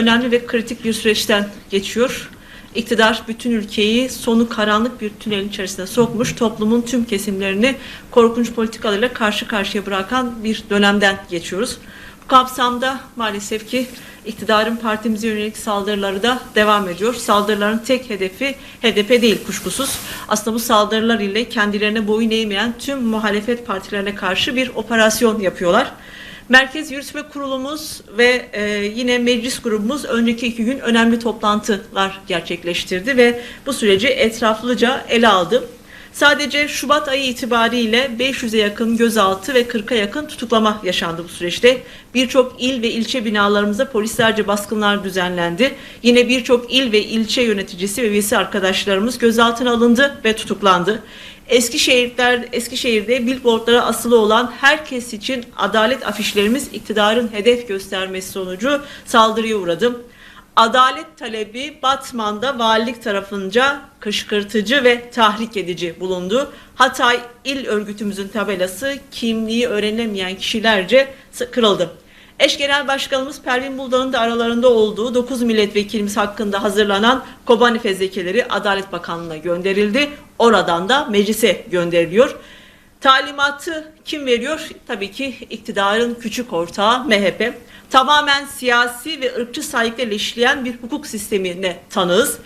Önemli ve kritik bir süreçten geçiyor. İktidar bütün ülkeyi sonu karanlık bir tünelin içerisine sokmuş, toplumun tüm kesimlerini korkunç politikalarıyla karşı karşıya bırakan bir dönemden geçiyoruz. Bu kapsamda maalesef ki iktidarın partimize yönelik saldırıları da devam ediyor. Saldırıların tek hedefi HDP değil kuşkusuz. Aslında bu saldırılar ile kendilerine boyun eğmeyen tüm muhalefet partilerine karşı bir operasyon yapıyorlar. Merkez Yürütme Kurulumuz ve e, yine meclis grubumuz önceki iki gün önemli toplantılar gerçekleştirdi ve bu süreci etraflıca ele aldı. Sadece Şubat ayı itibariyle 500'e yakın gözaltı ve 40'a yakın tutuklama yaşandı bu süreçte. Birçok il ve ilçe binalarımıza polislerce baskınlar düzenlendi. Yine birçok il ve ilçe yöneticisi ve üyesi arkadaşlarımız gözaltına alındı ve tutuklandı. Eskişehir'ler, Eskişehir'de billboardlara asılı olan herkes için adalet afişlerimiz iktidarın hedef göstermesi sonucu saldırıya uğradı. Adalet talebi Batman'da valilik tarafınca kışkırtıcı ve tahrik edici bulundu. Hatay İl Örgütümüzün tabelası kimliği öğrenemeyen kişilerce kırıldı. Eş Genel Başkanımız Pervin Buldan'ın da aralarında olduğu 9 milletvekilimiz hakkında hazırlanan Kobani fezlekeleri Adalet Bakanlığı'na gönderildi. Oradan da meclise gönderiliyor. Talimatı kim veriyor? Tabii ki iktidarın küçük ortağı MHP. Tamamen siyasi ve ırkçı saygıyla işleyen bir hukuk sistemine tanığız.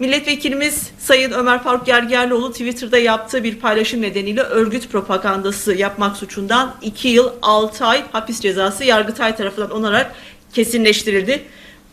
Milletvekilimiz Sayın Ömer Faruk Gergerlioğlu Twitter'da yaptığı bir paylaşım nedeniyle örgüt propagandası yapmak suçundan 2 yıl 6 ay hapis cezası Yargıtay tarafından onarak kesinleştirildi.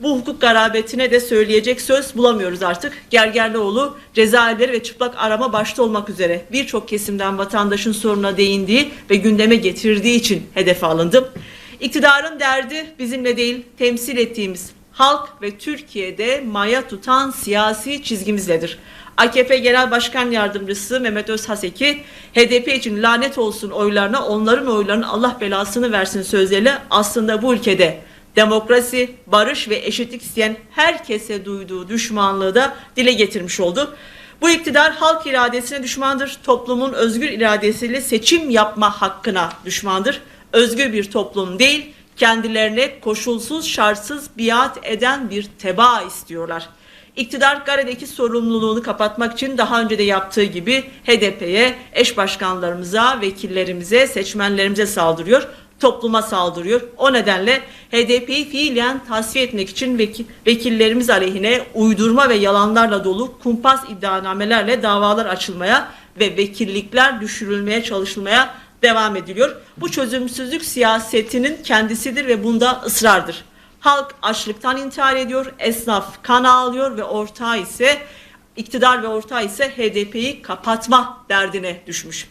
Bu hukuk garabetine de söyleyecek söz bulamıyoruz artık. Gergerlioğlu cezaevleri ve çıplak arama başta olmak üzere birçok kesimden vatandaşın soruna değindiği ve gündeme getirdiği için hedefe alındı. İktidarın derdi bizimle değil, temsil ettiğimiz halk ve Türkiye'de maya tutan siyasi çizgimizledir. AKP Genel Başkan Yardımcısı Mehmet Özhaseki HDP için lanet olsun oylarına onların oylarının Allah belasını versin sözleriyle aslında bu ülkede demokrasi, barış ve eşitlik isteyen herkese duyduğu düşmanlığı da dile getirmiş oldu. Bu iktidar halk iradesine düşmandır. Toplumun özgür iradesiyle seçim yapma hakkına düşmandır. Özgür bir toplum değil, kendilerine koşulsuz şartsız biat eden bir teba istiyorlar. İktidar Gare'deki sorumluluğunu kapatmak için daha önce de yaptığı gibi HDP'ye, eş başkanlarımıza, vekillerimize, seçmenlerimize saldırıyor topluma saldırıyor. O nedenle HDP'yi fiilen tasfiye etmek için vekil, vekillerimiz aleyhine uydurma ve yalanlarla dolu kumpas iddianamelerle davalar açılmaya ve vekillikler düşürülmeye çalışılmaya devam ediliyor. Bu çözümsüzlük siyasetinin kendisidir ve bunda ısrardır. Halk açlıktan intihar ediyor, esnaf kan ağlıyor ve ortağı ise iktidar ve ortağı ise HDP'yi kapatma derdine düşmüş.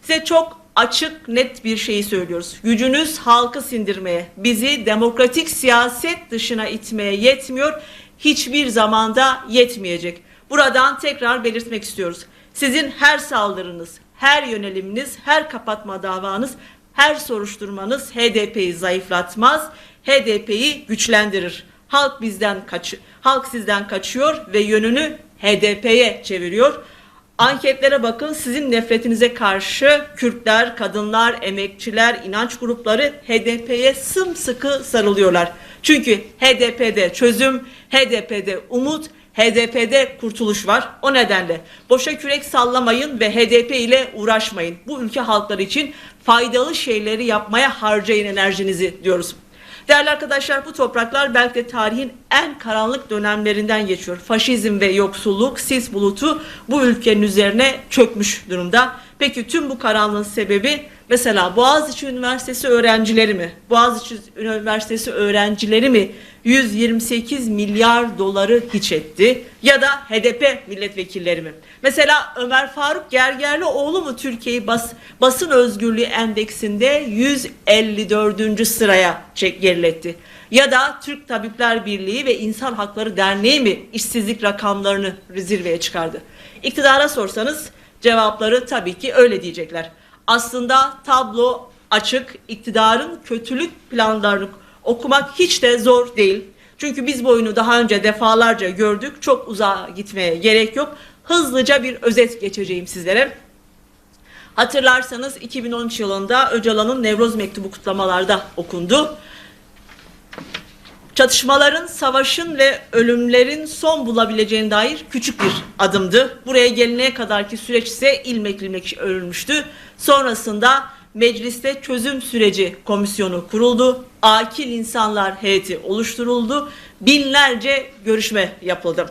Size çok açık net bir şeyi söylüyoruz. Gücünüz halkı sindirmeye, bizi demokratik siyaset dışına itmeye yetmiyor. Hiçbir zamanda yetmeyecek. Buradan tekrar belirtmek istiyoruz. Sizin her saldırınız, her yöneliminiz, her kapatma davanız, her soruşturmanız HDP'yi zayıflatmaz, HDP'yi güçlendirir. Halk bizden kaç halk sizden kaçıyor ve yönünü HDP'ye çeviriyor. Anketlere bakın sizin nefretinize karşı Kürtler, kadınlar, emekçiler, inanç grupları HDP'ye sımsıkı sarılıyorlar. Çünkü HDP'de çözüm, HDP'de umut, HDP'de kurtuluş var. O nedenle boşa kürek sallamayın ve HDP ile uğraşmayın. Bu ülke halkları için faydalı şeyleri yapmaya harcayın enerjinizi diyoruz. Değerli arkadaşlar bu topraklar belki de tarihin en karanlık dönemlerinden geçiyor. Faşizm ve yoksulluk sis bulutu bu ülkenin üzerine çökmüş durumda. Peki tüm bu karanlığın sebebi mesela Boğaziçi Üniversitesi öğrencileri mi? Boğaziçi Üniversitesi öğrencileri mi 128 milyar doları hiç etti? Ya da HDP milletvekilleri mi? Mesela Ömer Faruk Gergerlioğlu mu Türkiye'yi bas, basın özgürlüğü endeksinde 154. sıraya çek geriletti? Ya da Türk Tabipler Birliği ve İnsan Hakları Derneği mi işsizlik rakamlarını zirveye çıkardı? İktidara sorsanız cevapları tabii ki öyle diyecekler. Aslında tablo açık, iktidarın kötülük planlarını okumak hiç de zor değil. Çünkü biz bu oyunu daha önce defalarca gördük. Çok uzağa gitmeye gerek yok. Hızlıca bir özet geçeceğim sizlere. Hatırlarsanız 2013 yılında Öcalan'ın Nevroz Mektubu kutlamalarda okundu. Çatışmaların, savaşın ve ölümlerin son bulabileceğine dair küçük bir adımdı. Buraya gelineye kadarki süreç ise ilmek ilmek örülmüştü. Sonrasında mecliste çözüm süreci komisyonu kuruldu. Akil insanlar heyeti oluşturuldu. Binlerce görüşme yapıldı.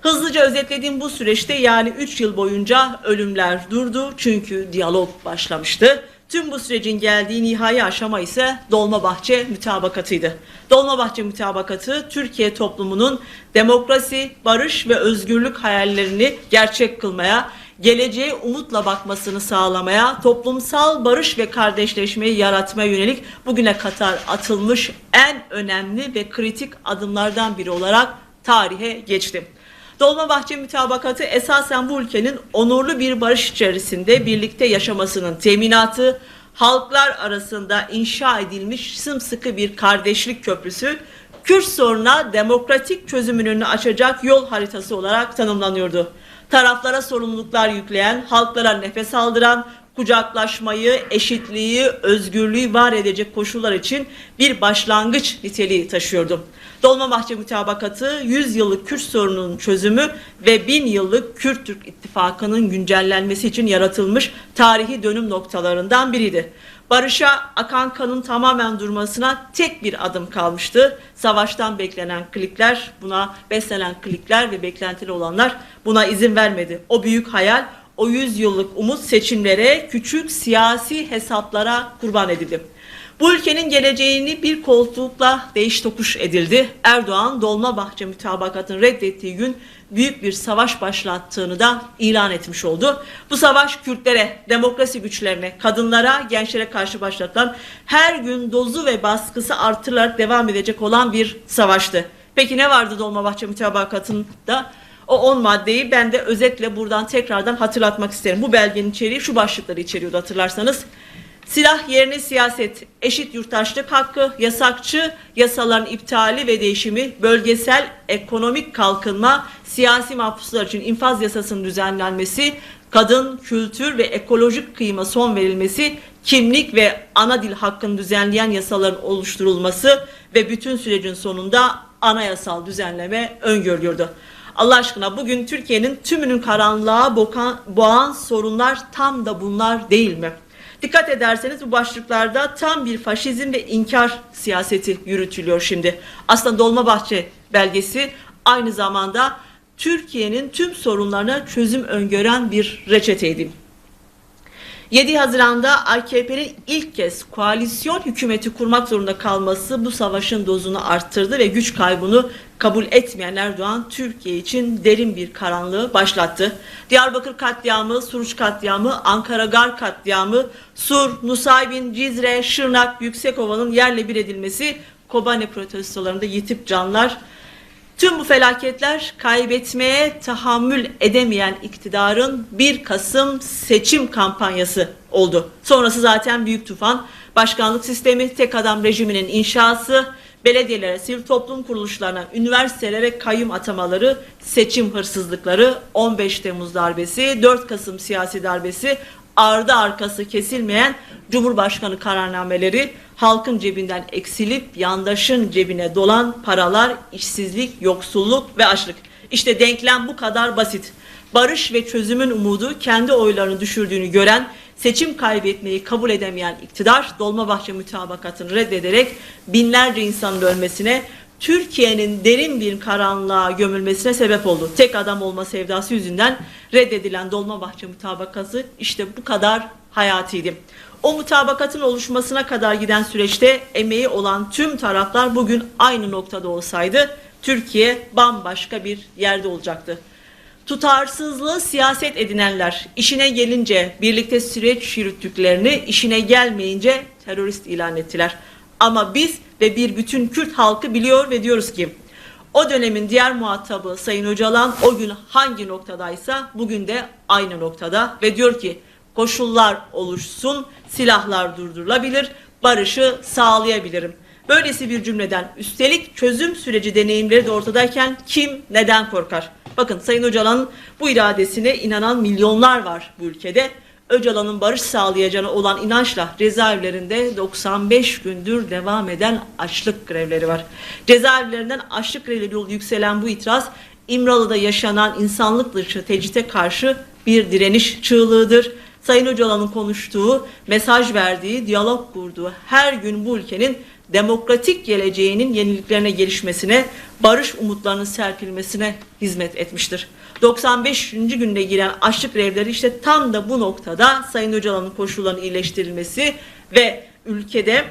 Hızlıca özetlediğim bu süreçte yani 3 yıl boyunca ölümler durdu çünkü diyalog başlamıştı. Tüm bu sürecin geldiği nihai aşama ise Dolmabahçe mütabakatıydı. Dolmabahçe mütabakatı Türkiye toplumunun demokrasi, barış ve özgürlük hayallerini gerçek kılmaya, geleceğe umutla bakmasını sağlamaya, toplumsal barış ve kardeşleşmeyi yaratmaya yönelik bugüne kadar atılmış en önemli ve kritik adımlardan biri olarak tarihe geçti. Dolmabahçe mütabakatı esasen bu ülkenin onurlu bir barış içerisinde birlikte yaşamasının teminatı, halklar arasında inşa edilmiş sımsıkı bir kardeşlik köprüsü, Kürt sorununa demokratik çözümün önünü açacak yol haritası olarak tanımlanıyordu. Taraflara sorumluluklar yükleyen, halklara nefes aldıran, kucaklaşmayı, eşitliği, özgürlüğü var edecek koşullar için bir başlangıç niteliği taşıyordu. Dolmabahçe Mütabakatı 100 yıllık Kürt sorununun çözümü ve 1000 yıllık Kürt-Türk ittifakının güncellenmesi için yaratılmış tarihi dönüm noktalarından biriydi. Barışa akan kanın tamamen durmasına tek bir adım kalmıştı. Savaştan beklenen klikler, buna beslenen klikler ve beklentili olanlar buna izin vermedi. O büyük hayal o 100 yıllık umut seçimlere, küçük siyasi hesaplara kurban edildi. Bu ülkenin geleceğini bir koltukla değiş tokuş edildi. Erdoğan Dolmabahçe mütabakatını reddettiği gün büyük bir savaş başlattığını da ilan etmiş oldu. Bu savaş Kürtlere, demokrasi güçlerine, kadınlara, gençlere karşı başlatılan her gün dozu ve baskısı artırılarak devam edecek olan bir savaştı. Peki ne vardı Dolmabahçe mütabakatında? O 10 maddeyi ben de özetle buradan tekrardan hatırlatmak isterim. Bu belgenin içeriği şu başlıkları içeriyordu hatırlarsanız. Silah yerine siyaset, eşit yurttaşlık hakkı, yasakçı yasaların iptali ve değişimi, bölgesel ekonomik kalkınma, siyasi mahpuslar için infaz yasasının düzenlenmesi, kadın, kültür ve ekolojik kıyıma son verilmesi, kimlik ve ana dil hakkını düzenleyen yasaların oluşturulması ve bütün sürecin sonunda anayasal düzenleme öngörülüyordu. Allah aşkına bugün Türkiye'nin tümünün karanlığa bokan, boğan sorunlar tam da bunlar değil mi? Dikkat ederseniz bu başlıklarda tam bir faşizm ve inkar siyaseti yürütülüyor şimdi. Aslında Dolmabahçe belgesi aynı zamanda Türkiye'nin tüm sorunlarına çözüm öngören bir reçeteydi. 7 Haziran'da AKP'nin ilk kez koalisyon hükümeti kurmak zorunda kalması bu savaşın dozunu arttırdı ve güç kaybını kabul etmeyen Erdoğan Türkiye için derin bir karanlığı başlattı. Diyarbakır katliamı, Suruç katliamı, Ankara Gar katliamı, Sur, Nusaybin, Cizre, Şırnak, Yüksekova'nın yerle bir edilmesi, Kobane protestolarında yitip canlar, Tüm bu felaketler kaybetmeye tahammül edemeyen iktidarın 1 Kasım seçim kampanyası oldu. Sonrası zaten büyük tufan, başkanlık sistemi, tek adam rejiminin inşası, belediyelere, sivil toplum kuruluşlarına, üniversitelere kayyum atamaları, seçim hırsızlıkları, 15 Temmuz darbesi, 4 Kasım siyasi darbesi, ardı arkası kesilmeyen Cumhurbaşkanı kararnameleri, halkın cebinden eksilip yandaşın cebine dolan paralar, işsizlik, yoksulluk ve açlık. İşte denklem bu kadar basit. Barış ve çözümün umudu kendi oylarını düşürdüğünü gören, seçim kaybetmeyi kabul edemeyen iktidar Dolmabahçe mütabakatını reddederek binlerce insanın ölmesine, Türkiye'nin derin bir karanlığa gömülmesine sebep oldu. Tek adam olma sevdası yüzünden reddedilen Dolmabahçe mutabakatı işte bu kadar hayatiydi. O mutabakatın oluşmasına kadar giden süreçte emeği olan tüm taraflar bugün aynı noktada olsaydı Türkiye bambaşka bir yerde olacaktı. Tutarsızlığı siyaset edinenler işine gelince birlikte süreç yürüttüklerini işine gelmeyince terörist ilan ettiler. Ama biz ve bir bütün Kürt halkı biliyor ve diyoruz ki o dönemin diğer muhatabı Sayın Öcalan o gün hangi noktadaysa bugün de aynı noktada ve diyor ki koşullar oluşsun, silahlar durdurulabilir, barışı sağlayabilirim. Böylesi bir cümleden üstelik çözüm süreci deneyimleri de ortadayken kim neden korkar? Bakın Sayın Öcalan'ın bu iradesine inanan milyonlar var bu ülkede. Öcalan'ın barış sağlayacağına olan inançla cezaevlerinde 95 gündür devam eden açlık grevleri var. Cezaevlerinden açlık grevleri yolu yükselen bu itiraz İmralı'da yaşanan insanlık dışı tecrite karşı bir direniş çığlığıdır. Sayın Öcalan'ın konuştuğu, mesaj verdiği, diyalog kurduğu her gün bu ülkenin demokratik geleceğinin yeniliklerine gelişmesine, barış umutlarının serpilmesine hizmet etmiştir. 95. günde giren açlık grevleri işte tam da bu noktada Sayın Öcalan'ın koşullarının iyileştirilmesi ve ülkede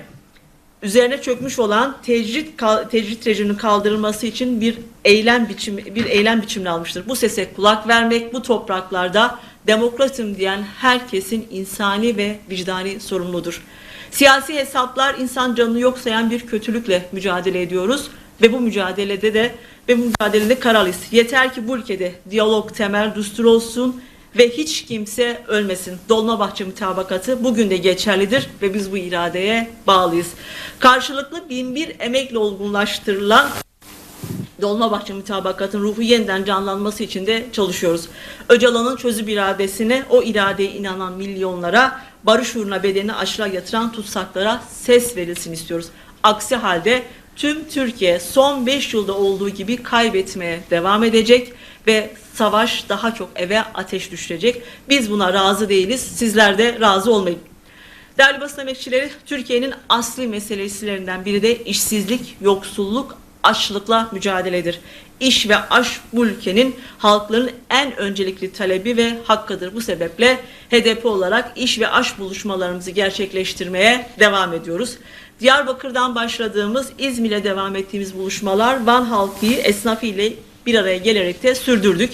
üzerine çökmüş olan tecrit tecrit rejiminin kaldırılması için bir eylem biçimi bir eylem biçimini almıştır. Bu sese kulak vermek bu topraklarda demokratım diyen herkesin insani ve vicdani sorumludur. Siyasi hesaplar insan canını yok sayan bir kötülükle mücadele ediyoruz ve bu mücadelede de ve bu mücadelede kararlıyız. Yeter ki bu ülkede diyalog temel düstur olsun ve hiç kimse ölmesin. Dolmabahçe mütabakatı bugün de geçerlidir ve biz bu iradeye bağlıyız. Karşılıklı binbir emekle olgunlaştırılan Dolmabahçe mütabakatın ruhu yeniden canlanması için de çalışıyoruz. Öcalan'ın çözüm iradesine, o iradeye inanan milyonlara, barış uğruna bedenini aşağı yatıran tutsaklara ses verilsin istiyoruz. Aksi halde tüm Türkiye son 5 yılda olduğu gibi kaybetmeye devam edecek ve savaş daha çok eve ateş düşürecek. Biz buna razı değiliz. Sizler de razı olmayın. Değerli basın emekçileri, Türkiye'nin asli meselelerinden biri de işsizlik, yoksulluk, açlıkla mücadeledir. İş ve aş bu ülkenin halkların en öncelikli talebi ve hakkıdır. Bu sebeple HDP olarak iş ve aş buluşmalarımızı gerçekleştirmeye devam ediyoruz. Diyarbakır'dan başladığımız İzmir'e devam ettiğimiz buluşmalar Van halkı esnafı ile bir araya gelerek de sürdürdük.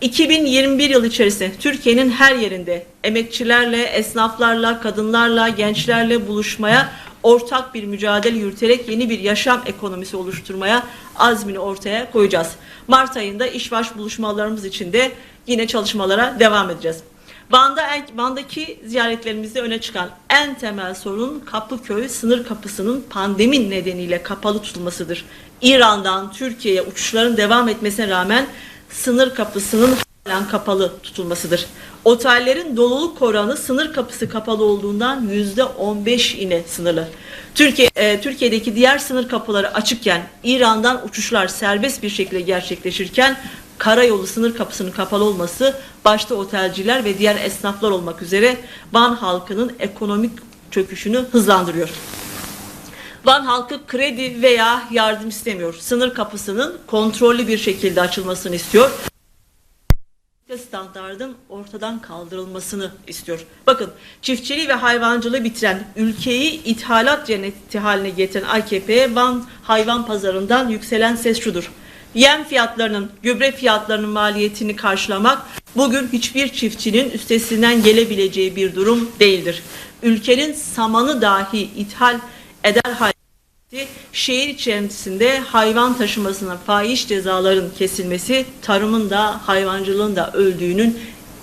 2021 yıl içerisinde Türkiye'nin her yerinde emekçilerle, esnaflarla, kadınlarla, gençlerle buluşmaya, ortak bir mücadele yürüterek yeni bir yaşam ekonomisi oluşturmaya azmini ortaya koyacağız. Mart ayında işbaş buluşmalarımız için de yine çalışmalara devam edeceğiz. Van'da, Van'daki ziyaretlerimizde öne çıkan en temel sorun Kapıköy sınır kapısının pandemi nedeniyle kapalı tutulmasıdır. İran'dan Türkiye'ye uçuşların devam etmesine rağmen sınır kapısının halen kapalı tutulmasıdır. Otellerin doluluk oranı sınır kapısı kapalı olduğundan yüzde 15 ine sınırlı. Türkiye, e, Türkiye'deki diğer sınır kapıları açıkken İran'dan uçuşlar serbest bir şekilde gerçekleşirken karayolu sınır kapısının kapalı olması başta otelciler ve diğer esnaflar olmak üzere Van halkının ekonomik çöküşünü hızlandırıyor. Van halkı kredi veya yardım istemiyor. Sınır kapısının kontrollü bir şekilde açılmasını istiyor standardın ortadan kaldırılmasını istiyor. Bakın çiftçiliği ve hayvancılığı bitiren ülkeyi ithalat cenneti haline getiren AKP Van hayvan pazarından yükselen ses şudur. Yem fiyatlarının, gübre fiyatlarının maliyetini karşılamak bugün hiçbir çiftçinin üstesinden gelebileceği bir durum değildir. Ülkenin samanı dahi ithal eder hale şehir içerisinde hayvan taşımasına fahiş cezaların kesilmesi tarımın da hayvancılığın da öldüğünün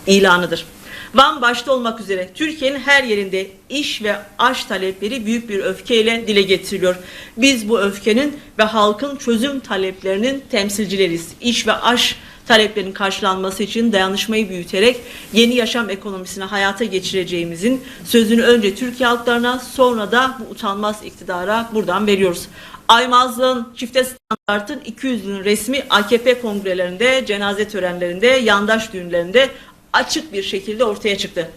ilanıdır. Van başta olmak üzere Türkiye'nin her yerinde iş ve aş talepleri büyük bir öfkeyle dile getiriliyor. Biz bu öfkenin ve halkın çözüm taleplerinin temsilcileriyiz. İş ve aş taleplerin karşılanması için dayanışmayı büyüterek yeni yaşam ekonomisini hayata geçireceğimizin sözünü önce Türkiye halklarına sonra da bu utanmaz iktidara buradan veriyoruz. Aymazlığın, çifte standartın 200'ünün resmi AKP kongrelerinde, cenaze törenlerinde, yandaş düğünlerinde açık bir şekilde ortaya çıktı.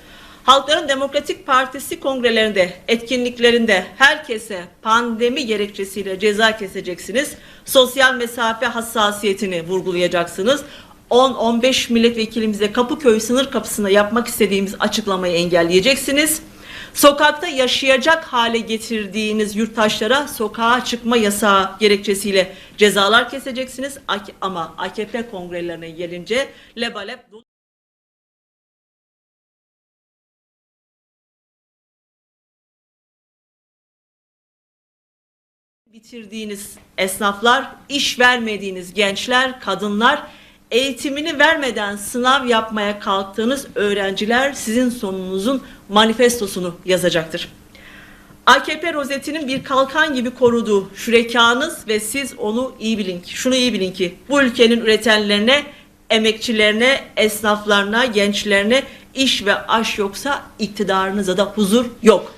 Halkların Demokratik Partisi kongrelerinde, etkinliklerinde herkese pandemi gerekçesiyle ceza keseceksiniz. Sosyal mesafe hassasiyetini vurgulayacaksınız. 10-15 milletvekilimize Kapıköy sınır kapısında yapmak istediğimiz açıklamayı engelleyeceksiniz. Sokakta yaşayacak hale getirdiğiniz yurttaşlara sokağa çıkma yasağı gerekçesiyle cezalar keseceksiniz. Ama AKP kongrelerine gelince lebalep bitirdiğiniz esnaflar, iş vermediğiniz gençler, kadınlar, eğitimini vermeden sınav yapmaya kalktığınız öğrenciler sizin sonunuzun manifestosunu yazacaktır. AKP rozetinin bir kalkan gibi koruduğu şürekanız ve siz onu iyi bilin ki, şunu iyi bilin ki bu ülkenin üretenlerine, emekçilerine, esnaflarına, gençlerine, İş ve aş yoksa iktidarınıza da huzur yok.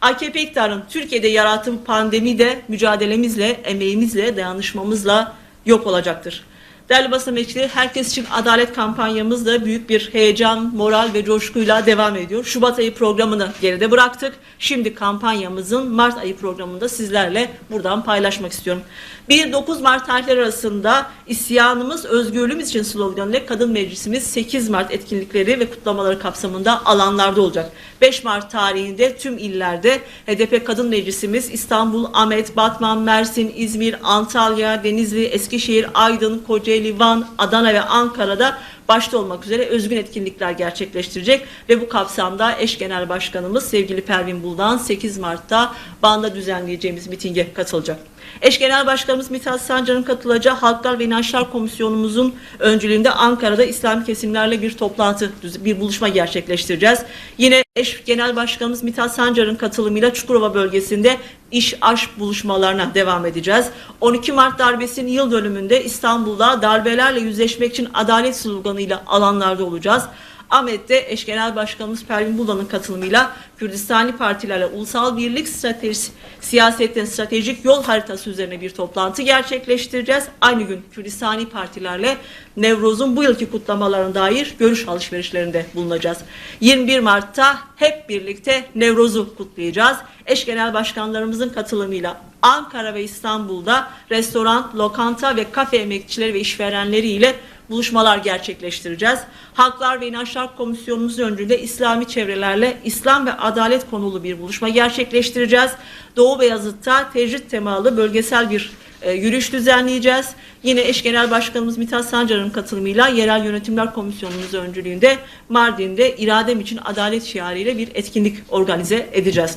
AKP iktidarının Türkiye'de yarattığı pandemi de mücadelemizle, emeğimizle, dayanışmamızla yok olacaktır. Değerli basın emekçileri, herkes için adalet kampanyamız da büyük bir heyecan, moral ve coşkuyla devam ediyor. Şubat ayı programını geride bıraktık. Şimdi kampanyamızın Mart ayı programında sizlerle buradan paylaşmak istiyorum. 1-9 Mart tarihleri arasında isyanımız özgürlüğümüz için sloganıyla Kadın Meclisimiz 8 Mart etkinlikleri ve kutlamaları kapsamında alanlarda olacak. 5 Mart tarihinde tüm illerde HDP Kadın Meclisimiz İstanbul, Ahmet, Batman, Mersin, İzmir, Antalya, Denizli, Eskişehir, Aydın, Kocaeli, Van, Adana ve Ankara'da başta olmak üzere özgün etkinlikler gerçekleştirecek ve bu kapsamda eş genel başkanımız sevgili Pervin Buldan 8 Mart'ta Van'da düzenleyeceğimiz mitinge katılacak. Eş Genel Başkanımız Mithat Sancar'ın katılacağı Halklar ve İnançlar Komisyonumuzun öncülüğünde Ankara'da İslami kesimlerle bir toplantı, bir buluşma gerçekleştireceğiz. Yine eş Genel Başkanımız Mithat Sancar'ın katılımıyla Çukurova bölgesinde iş aş buluşmalarına devam edeceğiz. 12 Mart darbesinin yıl dönümünde İstanbul'da darbelerle yüzleşmek için adalet sloganıyla alanlarda olacağız. Ahmet'te eş genel başkanımız Pervin Buldan'ın katılımıyla Kürdistani partilerle ulusal birlik stratejisi, siyasetin stratejik yol haritası üzerine bir toplantı gerçekleştireceğiz. Aynı gün Kürdistani partilerle Nevroz'un bu yılki kutlamalarına dair görüş alışverişlerinde bulunacağız. 21 Mart'ta hep birlikte Nevroz'u kutlayacağız. Eş genel başkanlarımızın katılımıyla Ankara ve İstanbul'da restoran, lokanta ve kafe emekçileri ve işverenleri ile buluşmalar gerçekleştireceğiz. Halklar ve İnançlar Komisyonumuz öncülüğünde İslami çevrelerle İslam ve adalet konulu bir buluşma gerçekleştireceğiz. Doğu Beyazıt'ta tecrit temalı bölgesel bir e, yürüyüş düzenleyeceğiz. Yine eş genel başkanımız Mithat Sancar'ın katılımıyla Yerel Yönetimler Komisyonumuz öncülüğünde Mardin'de iradem için adalet şiarıyla bir etkinlik organize edeceğiz.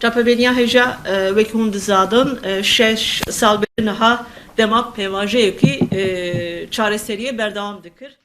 Çapabeniya heja ve kunduzadın şeş salberinaha demak pevaje ki çareseriye berdevam dikir.